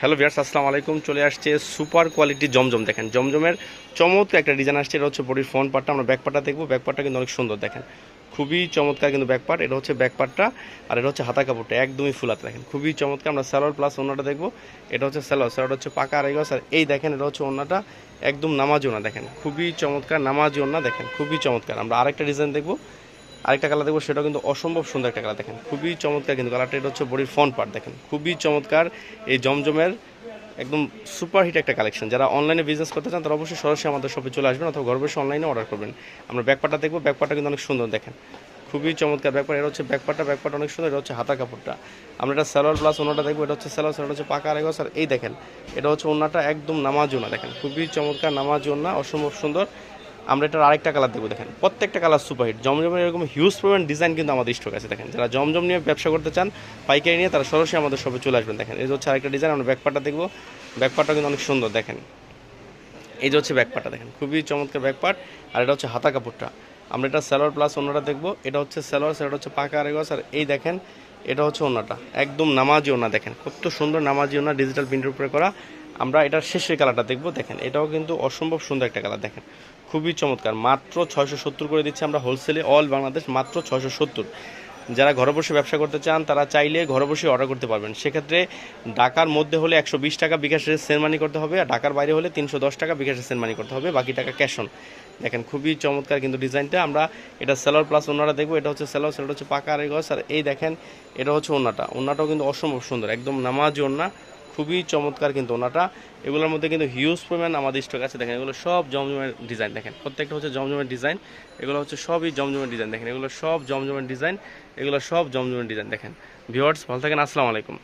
Hello viewers আসসালামু আলাইকুম। চলে আসছে সুপার কোয়ালিটি জমজম। দেখেন, জমজমের চমৎকার একটা ডিজাইন আসছে। এটা হচ্ছে বডির ফ্রন্ট পার্টটা। আমরা ব্যাক পার্টটা দেখব। ব্যাক পার্টটা কিন্তু অনেক সুন্দর, দেখেন। খুবই চমৎকার কিন্তু ব্যাক পার্ট। এটা হচ্ছে ব্যাক পার্টটা আর এটা হচ্ছে হাতা কাপড়টা, একদমই ফুলাতে দেখেন, খুবই চমৎকার। আমরা স্যালোয়ার প্লাস ওনাটা দেখব। এটা হচ্ছে স্যালোয়ার স্যালোয়ার হচ্ছে পাকা আড়াই গজ। আর এই দেখেন, এটা হচ্ছে ওনাটা একদম নামাজি ওনা দেখেন, খুবই চমৎকার নামাজি ওনা দেখেন, খুবই চমৎকার। আমরা আরেকটা ডিজাইন দেখব। আরেকটা কালার দেখব, সেটাও কিন্তু অসম্ভব সুন্দর একটা কালার দেখেন। খুবই চমৎকার কিন্তু কালারটা, এটা হচ্ছে বডির ফ্রন্ট পার্ট দেখেন। খুবই চমৎকার, এই জমজমের একদম সুপার হিট একটা কালেকশন যারা অনলাইনে বিজনেস করতে চান, তারা অবশ্যই সরাসরি আমাদের শপে চলে আসবেন অথবা ঘর বসে অনলাইনে অর্ডার করবেন। আমরা ব্যাকপারটা দেখব ব্যাকপারটা কিন্তু অনেক সুন্দর দেখেন। খুবই চমৎকার ব্যাকপার এটা হচ্ছে ব্যাকপারটা ব্যাকপারটা অনেক সুন্দর, এটা হচ্ছে হাতা কাপড়টা। আমরা এটা স্যালোয়ার প্লাস ওনাটা দেখব, এটা হচ্ছে স্যালোয়ার সেটা হচ্ছে পাকা আরেগস আর এই দেখেন, এটা হচ্ছে ওনাটা একদম নামাজ ওনা দেখেন। খুবই চমৎকার, নামাজ ওনা, অসম্ভব সুন্দর। আমরা এটার আরেকটা কালার দেখব, দেখেন। প্রত্যেকটা কালার সুপারহিট জমজমের এরকম হিউজ পরিমাণ ডিজাইন কিন্তু আমাদের স্টক আছে, দেখেন। যারা জমজম নিয়ে ব্যবসা করতে চান, পাইকারি নিয়ে, তারা সরাসরি আমাদের শপে চলে আসবেন, দেখেন। এই যে হচ্ছে আরেকটা ডিজাইন আমরা ব্যাকপারটা দেখব। ব্যাকপারটা কিন্তু অনেক সুন্দর, দেখেন। এই যে হচ্ছে ব্যাকপারটা দেখেন। খুবই চমৎকার ব্যাকপার্ট আর এটা হচ্ছে হাতা কাপড়টা। আমরা এটা স্যালোয়ার প্লাস অন্যটা দেখব। এটা হচ্ছে স্যালোয়ার সেটা হচ্ছে পাকা আরেগস আর এই দেখেন, এটা হচ্ছে ওনাটা। একদম নামাজি ওনা, দেখেন। কত সুন্দর নামাজি ওনা ডিজিটাল প্রিন্টের উপরে করা। আমরা এটার শেষের কালারটা দেখব। দেখেন, এটাও কিন্তু অসম্ভব সুন্দর একটা কালার, দেখেন। খুবই চমৎকার। মাত্র ছয়শো সত্তর করে দিচ্ছি আমরা হোলসেলে অল বাংলাদেশ মাত্র ছয়শো সত্তর। যারা ঘরে বসে ব্যবসা করতে চান, তারা চাইলে ঘরে বসে অর্ডার করতে পারবেন। সেক্ষেত্রে ঢাকার মধ্যে হলে একশো বিশ টাকা বিকাশের সেন্ড মানি করতে হবে, আর ঢাকার বাইরে হলে তিনশো দশ টাকা বিকাশের সেন্ড মানি করতে হবে, বাকি টাকা ক্যাশ অন দেখেন, খুবই চমৎকার কিন্তু ডিজাইনটা। আমরা এটা সেলোয়ার প্লাস ওনারা দেখব, এটা হচ্ছে সেলোয়ার সেটা হচ্ছে পাকা আর গছ আর এই দেখেন, এটা হচ্ছে ওনাটা ওনাটাও কিন্তু অসম্ভব সুন্দর, একদম নামাজি ওনা খুবই চমৎকার কিন্তু ওনাটা। এগুলোর মধ্যে কিন্তু হিউজ পরিমাণ আমাদের স্টক আছে। দেখেন, এগুলো সব জমজমের ডিজাইন দেখেন, প্রত্যেকটা হচ্ছে জমজমের ডিজাইন এগুলো হচ্ছে সবই জমজমের ডিজাইন দেখেন, এগুলো সব জমজমের ডিজাইন এগুলো সব জমজমের ডিজাইন দেখেন ভিওয়ার্স ভালো থাকেন, আসসালামু আলাইকুম।